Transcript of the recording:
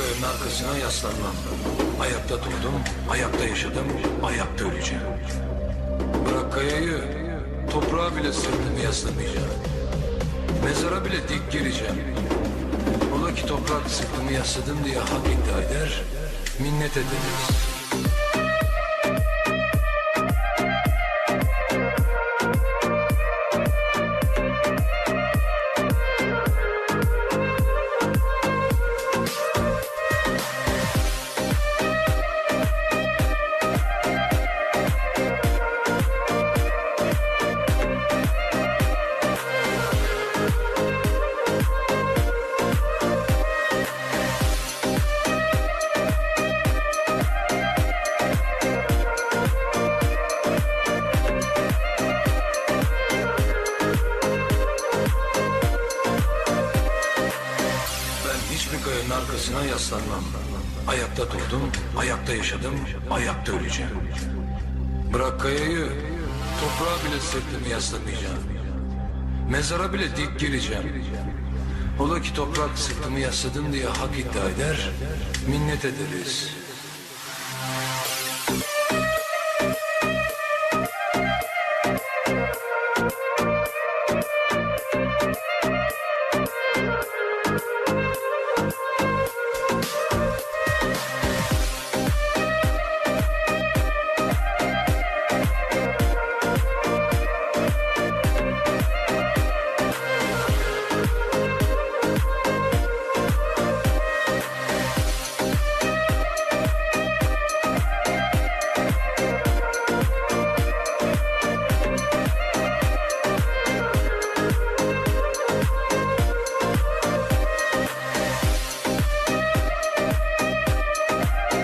kayanın arkasına yaslanmam. Ayakta durdum, ayakta yaşadım, ayakta öleceğim. Bırak kayayı, toprağa bile sırtımı yaslamayacağım. Mezara bile dik gireceğim. Ola ki toprak sırtımı yasladım diye hak iddia eder, minnet ederiz. Hiçbir kayanın arkasına yaslanmam. Ayakta durdum, ayakta yaşadım, ayakta öleceğim. Bırak kayayı, toprağa bile sırtımı yaslamayacağım. Mezara bile dik gireceğim. Ola ki toprak sırtımı yasladım diye hak iddia eder, minnet ederiz.